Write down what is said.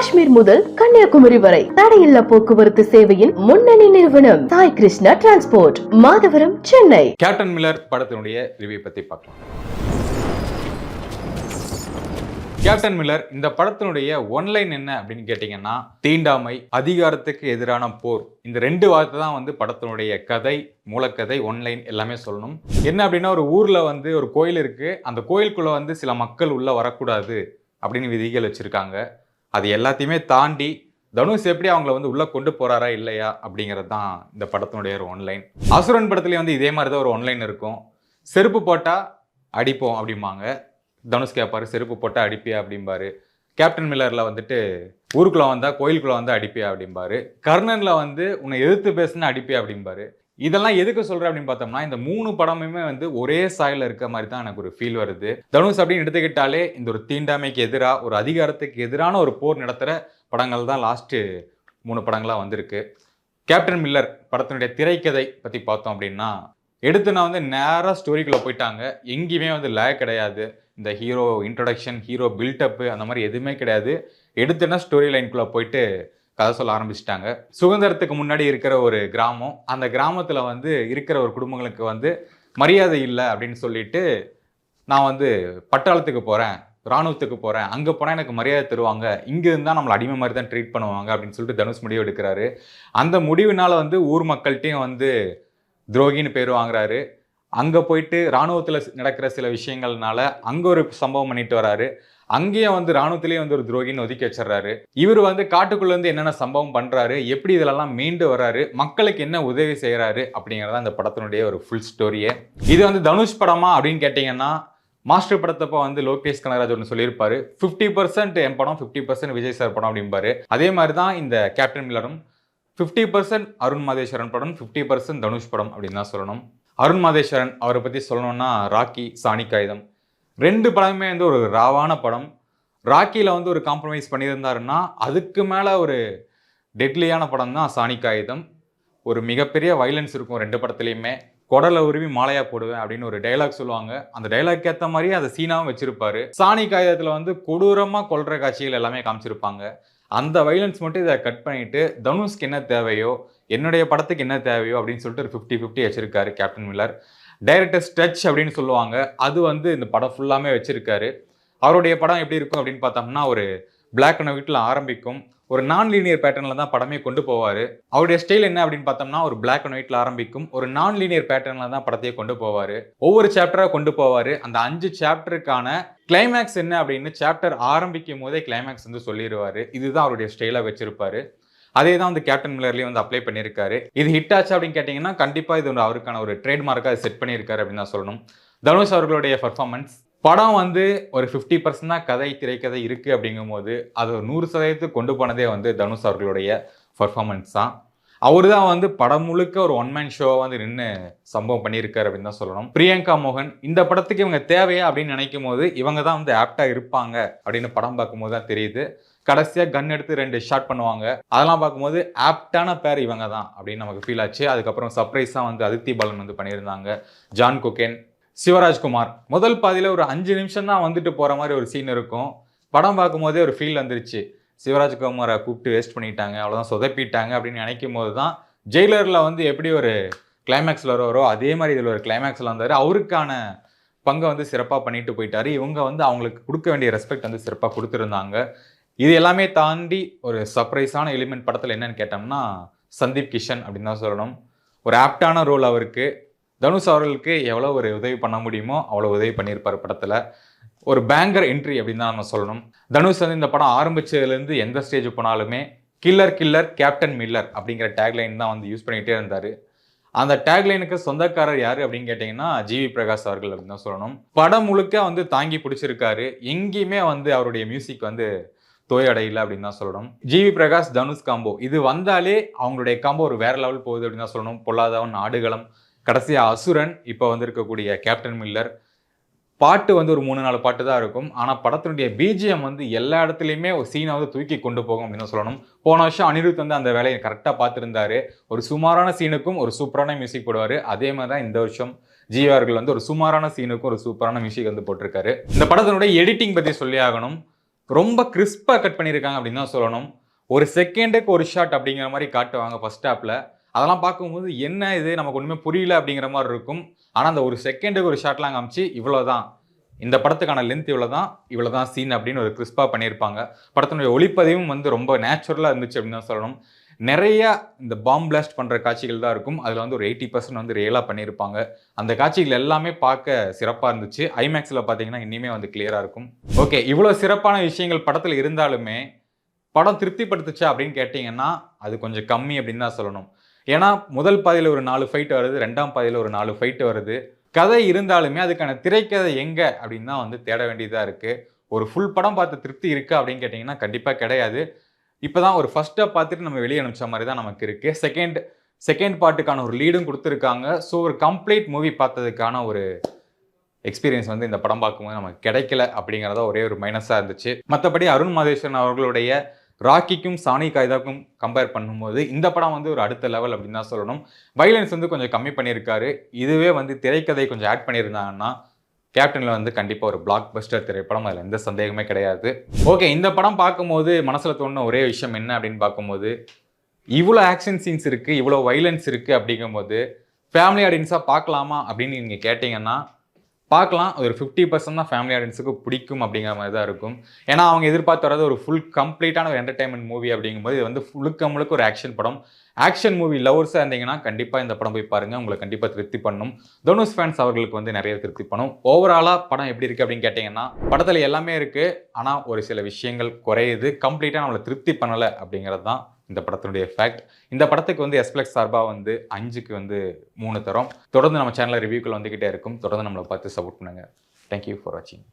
காஷ்மீர் முதல் கன்னியாகுமரி வரை தடையில்லா போக்குவரத்து சேவையின் முன்னணி நிறுவனம் Sai Krishna transport Madhavaram Chennai. Captain Miller படத்தினுடைய ரிவ்யூ பத்தி பார்க்கலாம். கேப்டன் மில்லர் இந்த படத்தினுடைய ஒன்லைன் என்ன அப்படின்னு கேட்டிங்கன்னா தீண்டாமை அதிகாரத்துக்கு எதிரான போர் இந்த ரெண்டு வார்த்தை தான் வந்து படத்தினுடைய கதை மூலக்கதை ஒன்லைன் எல்லாமே சொல்லணும். என்ன அப்படின்னா ஒரு ஊர்ல வந்து ஒரு கோயில் இருக்கு அந்த கோயிலுக்குள்ள வந்து சில மக்கள் உள்ள வரக்கூடாது அப்படின்னு விதிகள் வச்சிருக்காங்க. அது எல்லாத்தையுமே தாண்டி தனுஷ் எப்படி அவங்கள வந்து உள்ளே கொண்டு போகிறாரா இல்லையா அப்படிங்கிறது தான் இந்த படத்தினுடைய ஒரு ஒன்லைன் அசுரன் படத்துலேயே வந்து இதே மாதிரி தான் ஒரு ஒன்லைன் இருக்கும். செருப்பு போட்டால் அடிப்போம் அப்படிம்பாங்க. தனுஷ் கேட்பாரு செருப்பு போட்டால் அடிப்பியா? அப்படிம்பாரு. கேப்டன் மில்லரில் வந்துட்டு ஊருக்குள்ளே வந்தால் கோயிலுக்குள்ளே வந்தால் அடிப்பியா? அப்படிம்பாரு. கர்ணனில் வந்து உன்னை எதிர்த்து பேசுனா அடிப்பியா? அப்படிம்பாரு. இதெல்லாம் எதுக்கு சொல்கிறேன் அப்படின்னு பார்த்தோம்னா இந்த மூணு படமுமே வந்து ஒரே சாயில் இருக்க மாதிரி தான் எனக்கு ஒரு ஃபீல் வருது. தனுஷ் அப்படின்னு எடுத்துக்கிட்டாலே இந்த ஒரு தீண்டாமைக்கு எதிராக ஒரு அதிகாரத்துக்கு எதிரான ஒரு போர் நடத்துகிற படங்கள் தான் லாஸ்ட்டு மூணு படங்களாக வந்திருக்கு. கேப்டன் மில்லர் படத்தினுடைய திரைக்கதை பற்றி பார்த்தோம் அப்படின்னா எடுத்து நான் வந்து நேராக ஸ்டோரிக்குள்ளே போயிட்டாங்க. எங்கேயுமே வந்து லேக் கிடையாது. இந்த ஹீரோ இன்ட்ரடக்ஷன் ஹீரோ பில்டப்பு அந்த மாதிரி எதுவுமே கிடையாது. எடுத்துனா ஸ்டோரி லைன்குள்ளே போயிட்டு கதை சொல்ல ஆரம்பிச்சிட்டாங்க. சுதந்திரத்துக்கு முன்னாடி இருக்கிற ஒரு கிராமம் அந்த கிராமத்தில் வந்து இருக்கிற ஒரு குடும்பங்களுக்கு வந்து மரியாதை இல்லை அப்படின்னு சொல்லிட்டு நான் வந்து பட்டாளத்துக்கு போகிறேன் ராணுவத்துக்கு போகிறேன் அங்கே போனால் எனக்கு மரியாதை தருவாங்க இங்கே இருந்தால் நம்மளை அடிமை மாதிரி தான் ட்ரீட் பண்ணுவாங்க அப்படின்னு சொல்லிட்டு தனுஷ் முடிவு எடுக்கிறாரு. அந்த முடிவுனால் வந்து ஊர் மக்கள்கிட்டையும் வந்து துரோகின்னு பேர் வாங்குறாரு. அங்கே போயிட்டு இராணுவத்தில் நடக்கிற சில விஷயங்கள்னால அங்கே ஒரு சம்பவம் பண்ணிட்டு வராரு. அங்கேயும் வந்து ராணுவத்திலேயே வந்து ஒரு துரோகின்னு ஒதுக்கி வச்சிடுறாரு. இவர் வந்து காட்டுக்குள்ள இருந்து என்னென்ன சம்பவம் பண்றாரு எப்படி இதெல்லாம் மீண்டு வராரு மக்களுக்கு என்ன உதவி செய்யறாரு அப்படிங்கிறத அந்த படத்தினுடைய ஒரு ஃபுல் ஸ்டோரியே இது வந்து தனுஷ் படமா அப்படின்னு கேட்டிங்கன்னா மாஸ்டர் படத்தப்போ வந்து லோகேஷ் கனகராஜ் ஒன்று சொல்லியிருப்பாரு. ஃபிஃப்டி பர்சன்ட் என் படம் ஃபிஃப்டி பர்சன்ட் விஜய் சார் படம் அப்படிம்பாரு. அதே மாதிரி தான் இந்த கேப்டன் மில்லரும் ஃபிஃப்டி பர்சன்ட் அருண் மாதேஸ்வரன் படம் ஃபிஃப்டி பர்சன்ட் தனுஷ் படம் அப்படின்னு தான் சொல்லணும். அருண் மாதேஸ்வரன் அவரை பற்றி சொல்லணும்னா ராக்கி சாணி காகிதம் ரெண்டு படமுமே வந்து ஒரு ராவான படம். ராக்கியில் வந்து ஒரு காம்ப்ரமைஸ் பண்ணியிருந்தாருன்னா அதுக்கு மேலே ஒரு டெட்லியான படம் தான் சாணி காகிதம். ஒரு மிகப்பெரிய வைலன்ஸ் இருக்கும் ரெண்டு படத்துலையுமே. குடலை உருவி மாலையா போடுவேன் அப்படின்னு ஒரு டைலாக் சொல்லுவாங்க. அந்த டைலாக் ஏற்ற மாதிரியே அதை சீனாவும் வச்சிருப்பாரு. சாணி காகிதத்தில் வந்து கொடூரமாக கொள்கிற காட்சிகள் எல்லாமே காமிச்சிருப்பாங்க. அந்த வைலன்ஸ் மட்டும் இதை கட் பண்ணிட்டு தனுஷ்க்கு என்ன தேவையோ என்னுடைய படத்துக்கு என்ன தேவையோ அப்படின்னு சொல்லிட்டு ஒரு ஃபிஃப்டி ஃபிஃப்டி வச்சிருக்காரு கேப்டன் மில்லர் டைரக்டர் ஸ்டச் அப்படின்னு சொல்லுவாங்க. அது வந்து இந்த படம் ஃபுல்லாமே வச்சிருக்காரு. அவருடைய படம் எப்படி இருக்கும் அப்படின்னு பார்த்தோம்னா ஒரு பிளாக் அண்ட் ஒயிட்டில் ஆரம்பிக்கும். ஒரு நான் லீனியர் பேட்டர்னில் தான் படமே கொண்டு போவார். அவருடைய ஸ்டைல் என்ன அப்படின்னு பார்த்தோம்னா ஒரு பிளாக் அண்ட் ஒயிட்டில் ஆரம்பிக்கும். ஒரு நான் லீனியர் பேட்டர்னில் தான் படத்தையே கொண்டு போவார். ஒவ்வொரு சாப்டராக கொண்டு போவார். அந்த அஞ்சு சாப்டருக்கான கிளைமேக்ஸ் என்ன அப்படின்னு சாப்டர் ஆரம்பிக்கும் போதே கிளைமேக்ஸ் வந்து சொல்லிடுவார் இதுதான் அவருடைய ஸ்டைலாக வச்சிருப்பாரு. அதே தான் வந்து கேப்டன் மில்லர்லேயும் வந்து அப்ளை பண்ணியிருக்காரு. இது ஹிட் ஆச்சு அப்படின்னு கேட்டிங்கன்னா கண்டிப்பாக இது அவருக்கான ஒரு ட்ரேட்மார்க்காக செட் பண்ணியிருக்காரு அப்படின்னு தான் சொல்லணும். தனுஷ் அவர்களுடைய பர்ஃபார்மன்ஸ் படம் வந்து ஒரு ஃபிஃப்டி பர்சன்ட் தான் கதை திரைக்கதை இருக்குது அப்படிங்கும்போது அது ஒரு நூறு சதவீதத்துக்கு கொண்டு போனதே வந்து தனுஷ் அவர்களுடைய பர்ஃபார்மன்ஸ் தான். அவர் தான் வந்து படம் முழுக்க ஒரு ஒன் மேன் ஷோவை வந்து நின்று சம்பவம் பண்ணியிருக்காரு அப்படின்னு தான் சொல்லணும். பிரியங்கா மோகன் இந்த படத்துக்கு இவங்க தேவையா அப்படின்னு நினைக்கும் போது இவங்க தான் வந்து ஆப்டாக இருப்பாங்க அப்படின்னு படம் பார்க்கும்போது தான் தெரியுது. கடைசியாக கன் எடுத்து ரெண்டு ஷாட் பண்ணுவாங்க. அதெல்லாம் பார்க்கும்போது ஆப்டான பேர் இவங்க தான் அப்படின்னு நமக்கு ஃபீல் ஆச்சு. அதுக்கப்புறம் சர்ப்ரைஸாக வந்து அதித்தி பாலன் வந்து பண்ணியிருந்தாங்க. ஜான் குகேன் சிவராஜ்குமார் முதல் பாதியில் ஒரு அஞ்சு நிமிஷம் தான் வந்துட்டு போகிற மாதிரி ஒரு சீன் இருக்கும். படம் பார்க்கும்போதே ஒரு ஃபீல் வந்துருச்சு. சிவராஜ்குமாரை கூப்பிட்டு வேஸ்ட் பண்ணிட்டாங்க. அவ்வளோதான் சொதப்பிட்டாங்க அப்படின்னு நினைக்கும் போது தான் ஜெயிலரில் வந்து எப்படி ஒரு கிளைமேக்ஸில் வருவாரோ அதே மாதிரி இதில் ஒரு கிளைமேக்ஸில் வந்தார். அவருக்கான பங்கை வந்து சிறப்பாக பண்ணிட்டு போயிட்டாரு. இவங்க வந்து அவங்களுக்கு கொடுக்க வேண்டிய ரெஸ்பெக்ட் வந்து சிறப்பாக கொடுத்துருந்தாங்க. இது எல்லாமே தாண்டி ஒரு சர்ப்ரைஸான எலிமெண்ட் படத்தில் என்னன்னு கேட்டோம்னா சந்தீப் கிஷன் அப்படின்னு தான் சொல்லணும். ஒரு ஆப்டான ரோல் அவருக்கு. தனுஷ் அவர்களுக்கு எவ்வளோ ஒரு உதவி பண்ண முடியுமோ அவ்வளோ உதவி பண்ணியிருப்பார் படத்தில். ஒரு பேங்கர் என்ட்ரி அப்படின்னு தான் நம்ம சொல்லணும். தனுஷ் வந்து இந்த படம் ஆரம்பிச்சதுலேருந்து எந்த ஸ்டேஜ் போனாலுமே கில்லர் கில்லர் கேப்டன் மில்லர் அப்படிங்கிற டேக்லைன் தான் வந்து யூஸ் பண்ணிகிட்டே இருந்தார். அந்த டேக்லைனுக்கு சொந்தக்காரர் யார் அப்படின்னு கேட்டிங்கன்னா ஜிவி பிரகாஷ் அவர்கள் அப்படின்னு தான் சொல்லணும். படம் முழுக்க வந்து தாங்கி பிடிச்சிருக்காரு. எங்கேயுமே வந்து அவருடைய மியூசிக் வந்து தோயடையில அப்படின்னு தான் சொல்லணும். ஜிவி பிரகாஷ் தனுஷ் காம்போ இது வந்தாலே அவங்களுடைய காம்போ ஒரு வேற லெவல் போகுது அப்படின்னு தான் சொல்லணும். பொல்லாதவன் ஆடுகளம் கடைசியாக அசுரன் இப்போ வந்திருக்கக்கூடிய கேப்டன் மில்லர் பாட்டு வந்து ஒரு மூணு நாலு பாட்டு தான் இருக்கும். ஆனால் படத்தினுடைய பிஜிஎம் வந்து எல்லா இடத்துலையுமே ஒரு சீனை வந்து தூக்கி கொண்டு போகும் அப்படின்னு சொல்லணும். போன வருஷம் அனிருத் வந்து அந்த வேலையை கரெக்டாக பார்த்துருந்தாரு. ஒரு சுமாரான சீனுக்கும் ஒரு சூப்பரான மியூசிக் போடுவார். அதே மாதிரி தான் இந்த வருஷம் ஜிவி வந்து ஒரு சுமாரான சீனுக்கும் ஒரு சூப்பரான மியூசிக் வந்து போட்டிருக்காரு. இந்த படத்தினுடைய எடிட்டிங் பற்றி சொல்லி ஆகணும். ரொம்ப கிறிஸ்பாக கட் பண்ணியிருக்காங்க அப்படின்னு தான் சொல்லணும். ஒரு செகண்டுக்கு ஒரு ஷாட் அப்படிங்கிற மாதிரி காட்டுவாங்க ஃபஸ்ட் ஹாப்பில் அதெல்லாம் பார்க்கும்போது என்ன இது? நமக்கு ஒன்றுமே புரியல அப்படிங்கிற மாதிரி இருக்கும். ஆனால் அந்த ஒரு செகண்டுக்கு ஒரு ஷாட்லாம் காமிச்சு இவ்வளோதான் இந்த படத்துக்கான லென்த் இவ்வளோ தான் இவ்வளோ தான் சீன் அப்படின்னு ஒரு கிறிஸ்பாக பண்ணியிருப்பாங்க. படத்தினுடைய ஒளிப்பதிவும் வந்து ரொம்ப நேச்சுரலாக இருந்துச்சு அப்படின்னு தான் சொல்லணும். நிறைய இந்த பாம் பிளாஸ்ட் பண்ணுற காட்சிகள் தான் இருக்கும். அதில் வந்து ஒரு எயிட்டி பர்சன்ட் வந்து ரியலாக பண்ணியிருப்பாங்க அந்த காட்சிகள் எல்லாமே பார்க்க சிறப்பாக இருந்துச்சு. ஐமேக்ஸில் பார்த்தீங்கன்னா இனிமே வந்து கிளியராக இருக்கும். ஓகே இவ்வளோ சிறப்பான விஷயங்கள் படத்தில் இருந்தாலுமே படம் திருப்திப்படுத்துச்சா அப்படின்னு கேட்டிங்கன்னா அது கொஞ்சம் கம்மி அப்படின்னு தான் சொல்லணும். ஏன்னா முதல் பாதியில் ஒரு நாலு ஃபைட் வருது ரெண்டாம் பாதியில் ஒரு நாலு ஃபைட் வருது. கதை இருந்தாலுமே அதுக்கான திரைக்கதை எங்கே அப்படின்னு தான் வந்து தேட வேண்டியதாக இருக்குது ஒரு ஃபுல் படம் பார்த்து திருப்தி இருக்கா அப்படின்னு கேட்டிங்கன்னா கண்டிப்பாக கிடையாது. இப்போ தான் ஒரு ஃபஸ்ட்டாக பார்த்துட்டு நம்ம வெளியே அனுப்பிச்ச மாதிரி தான் நமக்கு இருக்குது செகண்ட் செகண்ட் பார்ட்டுக்கான ஒரு லீடும் கொடுத்துருக்காங்க. ஸோ ஒரு கம்ப்ளீட் மூவி பார்த்ததுக்கான ஒரு எக்ஸ்பீரியன்ஸ் வந்து இந்த படம் பார்க்கும்போது நமக்கு கிடைக்கல அப்படிங்கிறத ஒரே ஒரு மைனஸாக இருந்துச்சு. மற்றபடி அருண் மாதேஸ்வரன் அவர்களுடைய ராக்கிக்கும் சாணி காய்தாக்கும் கம்பேர் பண்ணும்போது இந்த படம் வந்து ஒரு அடுத்த லெவல் அப்படின்னு தான் சொல்லணும். வைலன்ஸ் வந்து கொஞ்சம் கம்மி பண்ணியிருக்காரு. இதுவே வந்து திரைக்கதை கொஞ்சம் ஆட் பண்ணியிருந்தாங்கன்னா கேப்டனில் வந்து கண்டிப்பாக ஒரு பிளாக் பஸ்டர் திரைப்படம். அதில் எந்த சந்தேகமே கிடையாது. ஓகே இந்த படம் பார்க்கும்போது மனசில் தோணுன ஒரே விஷயம் என்ன அப்படின்னு பார்க்கும்போது இவ்வளோ ஆக்ஷன் சீன்ஸ் இருக்குது இவ்வளோ வைலன்ஸ் இருக்குது அப்படிங்கும்போது ஃபேமிலி ஆடியன்ஸாக பார்க்கலாமா அப்படின்னு நீங்கள் கேட்டிங்கன்னா பார்க்கலாம். ஒரு ஃபிஃப்டி பர்சன்ட் தான் ஃபேமிலி ஆடியன்ஸுக்கு பிடிக்கும் அப்படிங்கிற மாதிரி தான் இருக்கும். ஏன்னா அவங்க எதிர்பார்த்து வர்றது ஒரு ஃபுல் கம்ப்ளீட்டான ஒரு என்டர்டைன்மெண்ட் மூவி அப்படிங்கும்போது இது வந்து முழுக்க முழுக்க ஒரு ஆக்ஷன் படம். ஆக்ஷன் மூவி லவர்ஸாக இருந்தீங்கன்னா கண்டிப்பாக இந்த படம் போய் பாருங்கள் உங்களை கண்டிப்பாக திருப்தி பண்ணும். தனுஷ் ஃபேன்ஸ் அவர்களுக்கு வந்து நிறைய திருப்தி பண்ணும். ஓவராலாக படம் எப்படி இருக்குது அப்படின்னு கேட்டிங்கன்னா படத்தில் எல்லாமே இருக்குது ஆனால் ஒரு சில விஷயங்கள் குறையுது. கம்ப்ளீட்டாக நம்மளை திருப்தி பண்ணலை அப்படிங்கிறது தான் இந்த படத்தினுடைய ஃபேக்ட் இந்த படத்துக்கு வந்து எஸ்பிளெக்ஸ் சார்பாக வந்து அஞ்சுக்கு வந்து மூணு தரோம். தொடர்ந்து நம்ம சேனலில் ரிவ்யூக்கள் வந்துக்கிட்டே இருக்கும். தொடர்ந்து நம்மளை பார்த்து சப்போர்ட் பண்ணுங்கள் தேங்க்யூ ஃபார் வாட்சிங்